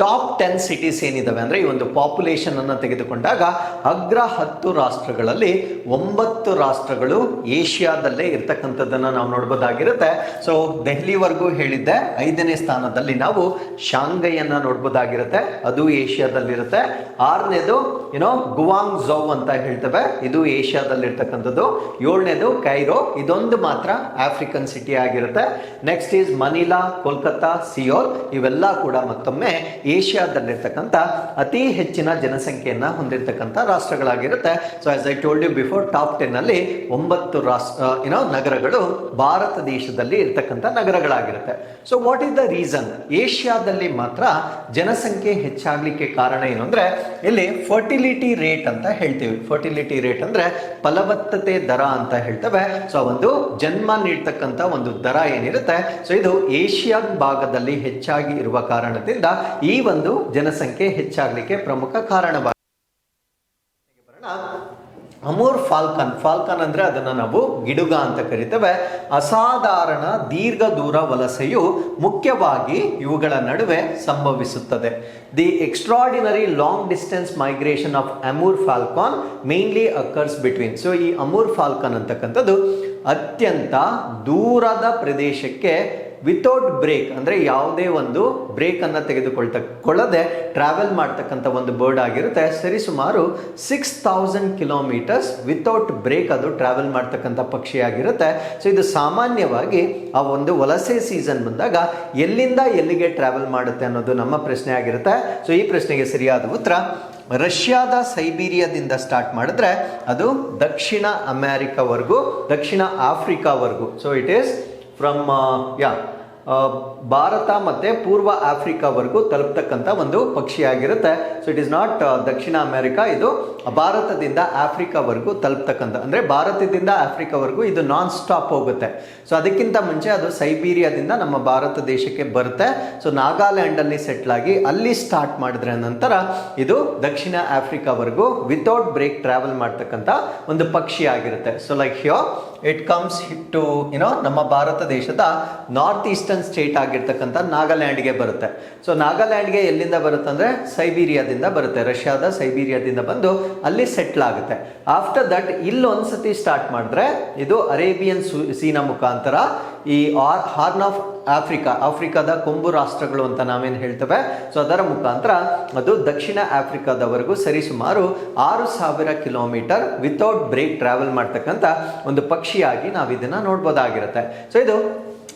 S1: ಟಾಪ್ ಟೆನ್ ಸಿಟೀಸ್ ಏನಿದಾವೆ ಅಂದರೆ ಈ ಒಂದು ಪಾಪ್ಯುಲೇಷನ್ ಅನ್ನು ತೆಗೆದುಕೊಂಡಾಗ ಅಗ್ರ ಹತ್ತು ರಾಷ್ಟ್ರಗಳಲ್ಲಿ ಒಂಬತ್ತು ರಾಷ್ಟ್ರಗಳು ಏಷ್ಯಾದಲ್ಲೇ ಇರ್ತಕ್ಕಂಥದ್ದನ್ನು ನಾವು ನೋಡ್ಬೋದಾಗಿರುತ್ತೆ. ಸೊ ದೆಹಲಿವರೆಗೂ ಹೇಳಿದ್ದೆ, ಐದನೇ ಸ್ಥಾನದಲ್ಲಿ ನಾವು ಶಾಂಘೈಯನ್ನು ನೋಡ್ಬೋದಾಗಿರುತ್ತೆ, ಅದು ಏಷ್ಯಾದಲ್ಲಿರುತ್ತೆ. ಆರನೇದು ಏನೋ ಗುವಾಂಗ್ ಝೌ ಅಂತ ಹೇಳ್ತೇವೆ, ಇದು ಏಷ್ಯಾದಲ್ಲಿರ್ತಕ್ಕಂಥದ್ದು. ಏಳನೇದು, ಕೈರೋ, ಇದೊಂದು ಮಾತ್ರ ಆಫ್ರಿಕನ್ ಸಿಟಿ ಆಗಿರುತ್ತೆ. Next is Manila, Kolkata, Seoul, ಇವೆಲ್ಲ ಕೂಡ ಮತ್ತೊಮ್ಮೆ ಏಷ್ಯಾದಲ್ಲಿರ್ತಕ್ಕಂಥ ಅತಿ ಹೆಚ್ಚಿನ ಜನಸಂಖ್ಯೆಯನ್ನು ಹೊಂದಿರತಕ್ಕಂಥ ರಾಷ್ಟ್ರಗಳಾಗಿರುತ್ತೆ. So as I told you before top ten ಅಲ್ಲಿ ಒಂಬತ್ತು ರಾಷ್ಟ್ರ ಏನೋ ನಗರಗಳು ಭಾರತ ದೇಶದಲ್ಲಿ ಇರ್ತಕ್ಕಂಥ ನಗರಗಳಾಗಿರುತ್ತೆ. So what is the reason ಏಷ್ಯಾದಲ್ಲಿ ಮಾತ್ರ ಜನಸಂಖ್ಯೆ ಹೆಚ್ಚಾಗಲಿಕ್ಕೆ ಕಾರಣ ಏನು ಅಂದ್ರೆ, ಇಲ್ಲಿ ಫರ್ಟಿಲಿಟಿ ರೇಟ್ ಅಂತ ಹೇಳ್ತೀವಿ. ಫರ್ಟಿಲಿಟಿ ರೇಟ್ ಅಂದ್ರೆ ಫಲವತ್ತತೆ ದರ ಅಂತ ಹೇಳ್ತವೆ. ಸೊ ಒಂದು ಜನ್ಮ ನೀಡ್ತಕ್ಕಂಥ ಒಂದು ದರ ಏನಿರುತ್ತೆ. ಸೊ ಇದು ಏಷ್ಯಾ ಭಾಗದಲ್ಲಿ ಹೆಚ್ಚಾಗಿ ಇರುವ ಕಾರಣದಿಂದ ಈ ಒಂದು ಜನಸಂಖ್ಯೆ ಹೆಚ್ಚಾಗಲಿಕ್ಕೆ ಪ್ರಮುಖ ಕಾರಣವಾಗಿದೆ ಅಮೋರ್ ಫಾಲ್ಕನ್. ಫಾಲ್ಕನ್ ಅಂದ್ರೆ ಅದನ್ನ ನಾವು ಗಿಡುಗ ಅಂತ ಕರಿತೇವೆ. ಅಸಾಧಾರಣ ದೀರ್ಘ ದೂರ ವಲಸೆಯು ಮುಖ್ಯವಾಗಿ ಇವುಗಳ ನಡುವೆ ಸಂಭವಿಸುತ್ತದೆ. The extraordinary long distance migration of Amur falcon mainly occurs between so ಈ ಅಮೂರ್ ಫಾಲ್ಕನ್ ಅಂತಕ್ಕಂಥದ್ದು ಅತ್ಯಂತ ದೂರದ ಪ್ರದೇಶಕ್ಕೆ ವಿತೌಟ್ ಬ್ರೇಕ್ ಅಂದರೆ ಯಾವುದೇ ಒಂದು ಬ್ರೇಕನ್ನು ತೆಗೆದುಕೊಳ್ತ ತೆಗೆದುಕೊಳ್ತಕೊಳ್ಳದೆ ಟ್ರಾವೆಲ್ ಮಾಡ್ತಕ್ಕಂಥ ಒಂದು ಬರ್ಡ್ ಆಗಿರುತ್ತೆ. ಸರಿಸುಮಾರು six thousand kilometres without break ಅದು ಟ್ರಾವೆಲ್ ಮಾಡ್ತಕ್ಕಂಥ ಪಕ್ಷಿ ಆಗಿರುತ್ತೆ ಸೊ ಇದು ಸಾಮಾನ್ಯವಾಗಿ ಆ ಒಂದು ವಲಸೆ ಸೀಸನ್ ಬಂದಾಗ ಎಲ್ಲಿಂದ ಎಲ್ಲಿಗೆ ಟ್ರಾವೆಲ್ ಮಾಡುತ್ತೆ ಅನ್ನೋದು ನಮ್ಮ ಪ್ರಶ್ನೆ ಆಗಿರುತ್ತೆ. ಸೊ ಈ ಪ್ರಶ್ನೆಗೆ ಸರಿಯಾದ ಉತ್ತರ, ರಷ್ಯಾದ ಸೈಬೀರಿಯಾದಿಂದ ಸ್ಟಾರ್ಟ್ ಮಾಡಿದ್ರೆ ಅದು ದಕ್ಷಿಣ ಅಮೆರಿಕವರೆಗೂ, ದಕ್ಷಿಣ ಆಫ್ರಿಕಾವರೆಗೂ. ಸೊ ಇಟ್ ಈಸ್ ಫ್ರಮ್ ಯಾ ಭಾರತ ಮತ್ತು ಪೂರ್ವ ಆಫ್ರಿಕಾವರೆಗೂ ತಲುಪ್ತಕ್ಕಂಥ ಒಂದು ಪಕ್ಷಿ ಆಗಿರುತ್ತೆ ಸೊ ಇಟ್ ಇಸ್ ನಾಟ್ ದಕ್ಷಿಣ ಅಮೆರಿಕ, ಇದು ಭಾರತದಿಂದ ಆಫ್ರಿಕಾವರೆಗೂ ತಲುಪ್ತಕ್ಕಂಥ ಅಂದರೆ ಭಾರತದಿಂದ ಆಫ್ರಿಕಾವರೆಗೂ ಇದು ನಾನ್ ಸ್ಟಾಪ್ ಹೋಗುತ್ತೆ. ಸೊ ಅದಕ್ಕಿಂತ ಮುಂಚೆ ಅದು ಸೈಬೀರಿಯಾದಿಂದ ನಮ್ಮ ಭಾರತ ದೇಶಕ್ಕೆ ಬರುತ್ತೆ. ಸೊ ನಾಗಾಲ್ಯಾಂಡಲ್ಲಿ ಸೆಟ್ಲ್ ಆಗಿ ಅಲ್ಲಿ ಸ್ಟಾರ್ಟ್ ಮಾಡಿದ್ರೆ ನಂತರ ಇದು ದಕ್ಷಿಣ ಆಫ್ರಿಕಾವರೆಗೂ ವಿತೌಟ್ ಬ್ರೇಕ್ ಟ್ರಾವೆಲ್ ಮಾಡ್ತಕ್ಕಂಥ ಒಂದು ಪಕ್ಷಿ ಆಗಿರುತ್ತೆ so like how it comes to you know ನಮ್ಮ ಭಾರತ ದೇಶದ ನಾರ್ತ್ ಈಸ್ಟರ್ನ್ ಸ್ಟೇಟ್ ಆಗಿರ್ತಕ್ಕಂಥ ನಾಗಾಲ್ಯಾಂಡ್ಗೆ ಬರುತ್ತೆ. ಸೊ ನಾಗಾಲ್ಯಾಂಡ್ಗೆ ಎಲ್ಲಿಂದ ಬರುತ್ತೆ ಅಂದರೆ ಸೈಬೀರಿಯಾದಿಂದ ಬರುತ್ತೆ. ರಷ್ಯಾದ ಸೈಬೀರಿಯಾದಿಂದ ಬಂದು ಅಲ್ಲಿ ಸೆಟ್ಲ್ ಆಗುತ್ತೆ. ಆಫ್ಟರ್ ದಟ್ ಇಲ್ಲೊಂದ್ಸತಿ ಸ್ಟಾರ್ಟ್ ಮಾಡಿದ್ರೆ ಇದು ಅರೇಬಿಯನ್ ಸೀನ ಮುಖಾಂತರ ಈ ಆರ್, ಹಾರ್ನ್ ಆಫ್ ಆಫ್ರಿಕಾ, ಆಫ್ರಿಕಾದ ಕೊಂಬು ರಾಷ್ಟ್ರಗಳು ಅಂತ ನಾವೇನು ಹೇಳ್ತೇವೆ? ಸೊ ಅದರ ಮುಖಾಂತರ ಅದು ದಕ್ಷಿಣ ಆಫ್ರಿಕಾದವರೆಗೂ ಸರಿಸುಮಾರು ಆರು ಸಾವಿರ ಕಿಲೋಮೀಟರ್ ವಿತೌಟ್ ಬ್ರೇಕ್ ಟ್ರಾವೆಲ್ ಮಾಡ್ತಕ್ಕಂಥ ಒಂದು ಪಕ್ಷಿಯಾಗಿ ನಾವು ಇದನ್ನು ನೋಡ್ಬೋದಾಗಿರುತ್ತೆ. ಸೊ ಇದು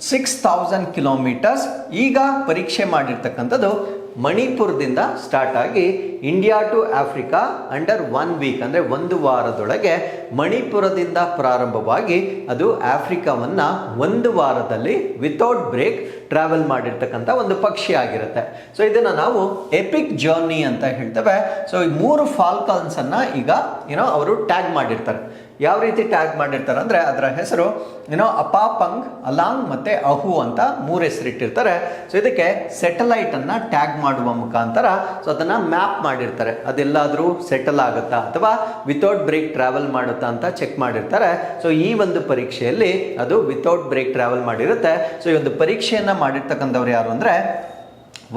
S1: ಸಿಕ್ಸ್ ತೌಸಂಡ್ ಕಿಲೋಮೀಟರ್ಸ್ ಈಗ ಪರೀಕ್ಷೆ ಮಾಡಿರ್ತಕ್ಕಂಥದ್ದು ಮಣಿಪುರದಿಂದ ಸ್ಟಾರ್ಟ್ ಆಗಿ India to Africa under one week ಅಂದರೆ ಒಂದು ವಾರದೊಳಗೆ ಮಣಿಪುರದಿಂದ ಪ್ರಾರಂಭವಾಗಿ ಅದು ಆಫ್ರಿಕಾವನ್ನು ಒಂದು ವಾರದಲ್ಲಿ ವಿತೌಟ್ ಬ್ರೇಕ್ ಟ್ರಾವೆಲ್ ಮಾಡಿರ್ತಕ್ಕಂಥ ಒಂದು ಪಕ್ಷಿ ಆಗಿರುತ್ತೆ. ಸೊ ಇದನ್ನು ನಾವು ಎಪಿಕ್ ಜರ್ನಿ ಅಂತ ಹೇಳ್ತೇವೆ. ಸೊ ಈ ಮೂರು ಫಾಲ್ಕಾನ್ಸನ್ನು ಈಗ ಏನೋ ಅವರು ಟ್ಯಾಗ್ ಮಾಡಿರ್ತಾರೆ. ಯಾವ ರೀತಿ ಟ್ಯಾಗ್ ಮಾಡಿರ್ತಾರೆ ಅಂದರೆ ಅದರ ಹೆಸರು ಏನೋ ಅಪಾಪಂಗ್, ಅಲಾಂಗ್ ಮತ್ತು ಅಹು ಅಂತ ಮೂರು ಹೆಸರಿಟ್ಟಿರ್ತಾರೆ ಸೊ ಇದಕ್ಕೆ ಸೆಟಲೈಟನ್ನು ಟ್ಯಾಗ್ ಮಾಡುವ ಮುಖಾಂತರ ಸೊ ಅದನ್ನು ಮ್ಯಾಪ್ ಮಾಡಿರ್ತಾರೆ. ಅದೆಲ್ಲಾದರೂ ಸೆಟಲ್ ಆಗುತ್ತಾ ಅಥವಾ ವಿತೌಟ್ ಬ್ರೇಕ್ ಟ್ರಾವೆಲ್ ಮಾಡುತ್ತಾ ಅಂತ ಚೆಕ್ ಮಾಡಿರ್ತಾರೆ. ಸೊ ಈ ಒಂದು ಪರೀಕ್ಷೆಯಲ್ಲಿ ಅದು ವಿತೌಟ್ ಬ್ರೇಕ್ ಟ್ರಾವೆಲ್ ಮಾಡಿರುತ್ತೆ. ಸೊ ಈ ಒಂದು ಪರೀಕ್ಷೆಯನ್ನು ಮಾಡಿರ್ತಕ್ಕಂಥವ್ರು ಯಾರು ಅಂದ್ರೆ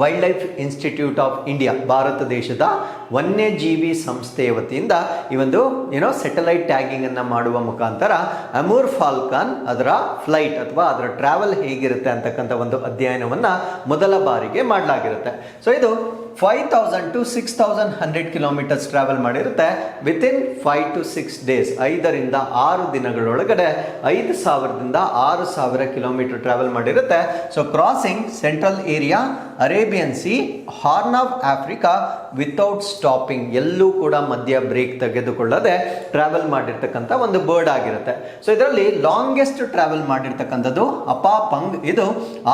S1: wildlife institute of India Bharat ದೇಶದ ವನ್ಯಜೀವಿ ಸಂಸ್ಥೆಯ ವತಿಯಿಂದ ಈ ಒಂದು ಏನೋ ಸೆಟಲೈಟ್ ಟ್ಯಾಗಿಂಗ್ ಅನ್ನ ಮಾಡುವ ಮುಖಾಂತರ ಅಮೂರ್ ಫಾಲ್ಕಾನ್ ಅದರ ಫ್ಲೈಟ್ ಅಥವಾ ಅದರ ಟ್ರಾವೆಲ್ ಹೇಗಿರುತ್ತೆ ಅಂತಕ್ಕಂಥ ಒಂದು ಅಧ್ಯಯನವನ್ನು ಮೊದಲ ಬಾರಿಗೆ ಮಾಡಲಾಗಿರುತ್ತೆ. ಸೊ ಇದು five thousand to six thousand hundred kilometres travel ಮಾಡಿರುತ್ತೆ. Within five to six days ಐದರಿಂದ ಆರು ದಿನಗಳೊಳಗಡೆ ಐದು ಸಾವಿರದಿಂದ ಆರು ಸಾವಿರ kilometre travel ಮಾಡಿರುತ್ತೆ. So crossing central area Arabian Sea, Horn of Africa without stopping ಎಲ್ಲೂ ಕೂಡ ಮಧ್ಯ ಬ್ರೇಕ್ ತೆಗೆದುಕೊಳ್ಳದೆ ಟ್ರಾವೆಲ್ ಮಾಡಿರ್ತಕ್ಕಂಥ ಒಂದು ಬರ್ಡ್ ಆಗಿರುತ್ತೆ. ಸೊ ಇದರಲ್ಲಿ ಲಾಂಗೆಸ್ಟ್ ಟ್ರಾವೆಲ್ ಮಾಡಿರ್ತಕ್ಕಂಥದ್ದು ಅಪಾಪಂಗ್. ಇದು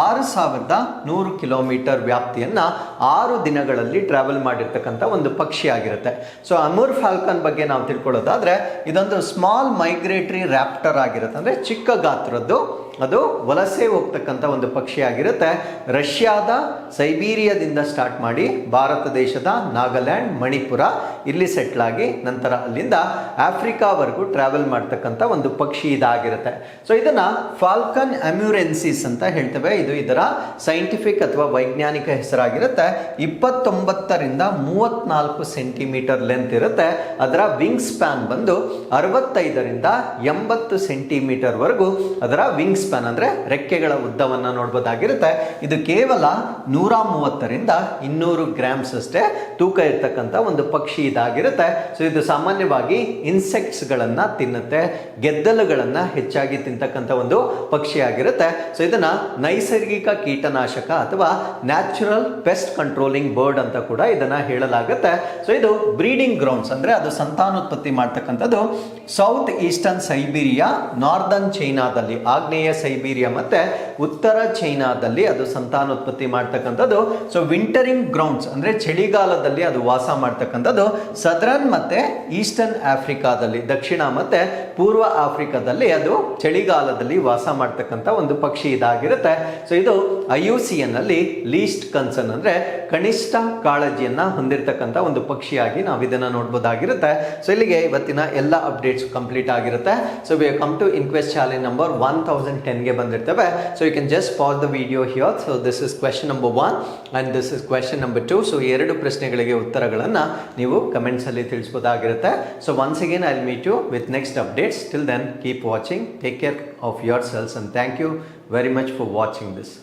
S1: ಆರು ಸಾವಿರದ ನೂರು ಕಿಲೋಮೀಟರ್ ವ್ಯಾಪ್ತಿಯನ್ನ ಆರು ದಿನಗಳಲ್ಲಿ ಟ್ರಾವೆಲ್ ಮಾಡಿರ್ತಕ್ಕಂಥ ಒಂದು ಪಕ್ಷಿ ಆಗಿರುತ್ತೆ. ಸೊ ಅಮೂರ್ ಫಾಲ್ಕನ್ ಬಗ್ಗೆ ನಾವು ತಿಳ್ಕೊಳ್ಳೋದಾದ್ರೆ ಇದೊಂದು ಸ್ಮಾಲ್ ಮೈಗ್ರೇಟರಿ ರ್ಯಾಪ್ಟರ್ ಆಗಿರುತ್ತೆ. ಅಂದ್ರೆ ಚಿಕ್ಕ ಗಾತ್ರದ್ದು ಅದು ವಲಸೆ ಹೋಗ್ತಕ್ಕಂಥ ಒಂದು ಪಕ್ಷಿ ಆಗಿರುತ್ತೆ ರಷ್ಯಾದ ಸೈಬೀರಿಯಾದಿಂದ ಸ್ಟಾರ್ಟ್ ಮಾಡಿ ಭಾರತ ದೇಶದ ನಾಗಾಲ್ಯಾಂಡ್, ಮಣಿಪುರ ಇಲ್ಲಿ ಸೆಟ್ಲ್ ಆಗಿ ನಂತರ ಅಲ್ಲಿಂದ ಆಫ್ರಿಕಾವರೆಗೂ ಟ್ರಾವೆಲ್ ಮಾಡ್ತಕ್ಕಂಥ ಒಂದು ಪಕ್ಷಿ ಇದಾಗಿರುತ್ತೆ. ಸೊ ಇದನ್ನ ಫಾಲ್ಕನ್ ಅಮ್ಯೂರೆನ್ಸಿಸ್ ಅಂತ ಹೇಳ್ತೇವೆ. ಇದು ಇದರ ಸೈಂಟಿಫಿಕ್ ಅಥವಾ ವೈಜ್ಞಾನಿಕ ಹೆಸರಾಗಿರುತ್ತೆ. ಇಪ್ಪತ್ತೊಂಬತ್ತರಿಂದ ಮೂವತ್ನಾಲ್ಕು ಸೆಂಟಿಮೀಟರ್ ಲೆಂತ್ ಇರುತ್ತೆ. ಅದರ ವಿಂಗ್ ಸ್ಪ್ಯಾನ್ ಬಂದು ಅರವತ್ತೈದರಿಂದ ಎಂಬತ್ತು ಸೆಂಟಿಮೀಟರ್ ವರೆಗೂ ಅದರ ವಿಂಗ್ ಸ್ಪ್ಯಾನ್ ಅಂದ್ರೆ ರೆಕ್ಕೆಗಳ ಉದ್ದವನ್ನ ನೋಡ್ಬೋದಾಗಿರುತ್ತೆ. ಇದು ಕೇವಲ ನೂರ ಮೂವತ್ತರಿಂದ ಇನ್ನೂರು ಗ್ರಾಮ್ಸ್ ಅಷ್ಟೇ ತೂಕ ಇರ್ತಕ್ಕಂಥ ಒಂದು ಪಕ್ಷಿ ಇದಾಗಿರುತ್ತೆ. ಸೊ ಇದು ಸಾಮಾನ್ಯವಾಗಿ ಇನ್ಸೆಕ್ಟ್ಸ್ ಗಳನ್ನ ತಿನ್ನುತ್ತೆ, ಗೆದ್ದಲುಗಳನ್ನ ಹೆಚ್ಚಾಗಿ ತಿಂತಕ್ಕಂಥ ಒಂದು ಪಕ್ಷಿ ಆಗಿರುತ್ತೆ. ಸೊ ಇದನ್ನ ನೈಸರ್ಗಿಕ ಕೀಟನಾಶಕ ಅಥವಾ ನ್ಯಾಚುರಲ್ ಪೆಸ್ಟ್ ಕಂಟ್ರೋಲಿಂಗ್ ಬರ್ಡ್ ಅಂತ ಕೂಡ ಇದನ್ನ ಹೇಳಲಾಗುತ್ತೆ. ಸೊ ಇದು ಬ್ರೀಡಿಂಗ್ ಗ್ರೌಂಡ್ಸ್ ಅಂದ್ರೆ ಅದು ಸಂತಾನೋತ್ಪತ್ತಿ ಮಾಡ್ತಕ್ಕಂಥದ್ದು ಸೌತ್ ಈಸ್ಟರ್ನ್ ಸೈಬೀರಿಯಾ ನಾರ್ದರ್ನ್ ಚೈನಾದಲ್ಲಿ ಆಗ್ನೇಯ ಸೈಬೀರಿಯಾ ಮತ್ತೆ ಉತ್ತರ ಚೈನಾದಲ್ಲಿ ಅದು ಸಂತಾನೋತ್ಪತ್ತಿ ಮಾಡ್ತಕ್ಕಂಥದ್ದು. ಸೊ ವಿಂಟರಿಂಗ್ ಗ್ರೌಂಡ್ಸ್ ಅಂದ್ರೆ ಚಳಿಗಾಲದಲ್ಲಿ ಅದು ವಾಸ ಮಾಡ್ತಕ್ಕಂಥದ್ದು. ಸದರನ್ ಮತ್ತೆ ಈಸ್ಟರ್ನ್ ಆಫ್ರಿಕಾದಲ್ಲಿ ದಕ್ಷಿಣ ಮತ್ತೆ ಪೂರ್ವ ಆಫ್ರಿಕಾದಲ್ಲಿ ಅದು ಚಳಿಗಾಲದಲ್ಲಿ ವಾಸ ಮಾಡ್ತಕ್ಕಂಥ ಒಂದು ಪಕ್ಷಿ ಇದಾಗಿರುತ್ತೆ. ಸೊ ಇದು ಐ ಯು ಸಿ ಎನ್ ಅಲ್ಲಿ ಲೀಸ್ಟ್ ಕನ್ಸರ್ನ್ ಅಂದ್ರೆ ಕನಿಷ್ಠ ಕಾಳಜಿಯನ್ನ ಹೊಂದಿರತಕ್ಕಂಥ ಒಂದು ಪಕ್ಷಿಯಾಗಿ ನಾವು ಇದನ್ನ ನೋಡ್ಬೋದಾಗಿರುತ್ತೆ. ಸೊ ಇಲ್ಲಿಗೆ ಇವತ್ತಿನ ಎಲ್ಲ ಅಪ್ಡೇಟ್ಸ್ ಕಂಪ್ಲೀಟ್ ಆಗಿರುತ್ತೆ. So we come to inquest challenge number one thousand ಟೆನ್ಗೆ ಬಂದಿರ್ತವೆ. So you can just pause the video here so this is question number one and this is question number two so ಎರಡು ಪ್ರಶ್ನೆಗಳಿಗೆ ಉತ್ತರಗಳನ್ನು ನೀವು ಕಮೆಂಟ್ಸಲ್ಲಿ ತಿಳಿಸ್ಬೋದಾಗಿರುತ್ತೆ. So once again I meet you with next updates till then keep watching take care of yourselves and thank you very much for watching this